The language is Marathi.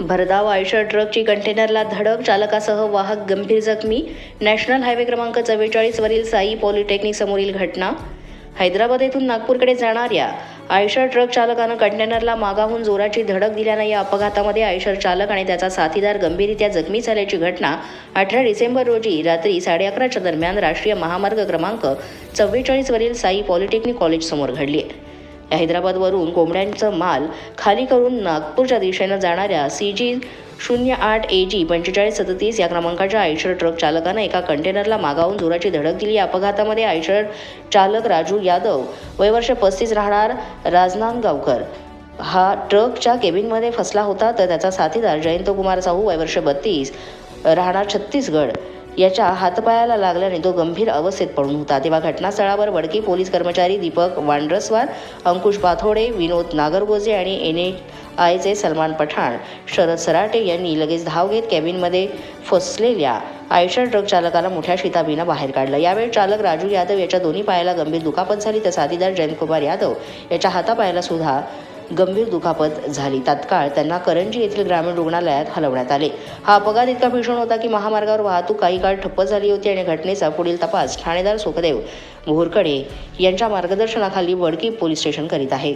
भरधाव आयशर ट्रकची कंटेनरला धडक चालकासह वाहक गंभीर जखमी. नॅशनल हायवे क्रमांक चव्वेचाळीसवरील साई पॉलिटेक्निक समोरील घटना. हैदराबाद येथून नागपूरकडे जाणाऱ्या आयशर ट्रक चालकानं कंटेनरला मागाहून जोराची धडक दिल्यानं या अपघातामध्ये आयशर चालक आणि त्याचा साथीदार गंभीररित्या जखमी झाल्याची घटना अठरा डिसेंबर रोजी रात्री साडे अकराच्या दरम्यान राष्ट्रीय महामार्ग क्रमांक चव्वेचाळीसवरील साई पॉलिटेक्निक कॉलेजसमोर घडली आहे. हैदराबादवरून कोंबड्यांचं माल खाली करून नागपूरच्या दिशेनं जाणाऱ्या सी जी शून्य आठ ए जी पंचेचाळीस सदतीस या क्रमांकाच्या आयशर ट्रक चालकानं एका कंटेनरला मागावून जोराची धडक दिली. या अपघातामध्ये आयशर चालक राजू यादव वयवर्ष पस्तीस राहणार राजनांदगावकर. हा ट्रकच्या केबिनमध्ये फसला होता तर त्याचा साथीदार जयंत कुमार साहू वयवर्ष बत्तीस राहणार छत्तीसगड. याच्या हातपायाला लागल्याने तो गंभीर अवस्थेत पडून होता. तेव्हा घटनास्थळावर वडकी पोलीस कर्मचारी दीपक वांड्रस्वार अंकुश पाथोडे विनोद नागरगोजे आणि एन ए आयचे सलमान पठाण शरद सराटे यांनी लगेच धाव घेत कॅबिनमध्ये फसलेल्या आयशर ट्रक चालकाला मोठ्या शिताबीनं बाहेर काढलं. यावेळी चालक राजू यादव याच्या दोन्ही पायाला गंभीर दुखापत झाली तर साथीदार जयंतकुमार यादव याच्या हातापायाला सुद्धा गंभीर दुखापत झाली. तात्काळ त्यांना करंजी येथील ग्रामीण रुग्णालयात हलवण्यात आले. हा अपघात इतका भीषण होता की महामार्गावर वाहतूक काही काळ ठप्प झाली होती आणि घटनेचा पुढील तपास ठाणेदार सुखदेव भोरकडे यांच्या मार्गदर्शनाखाली वडकी पोलीस स्टेशन करीत आहे.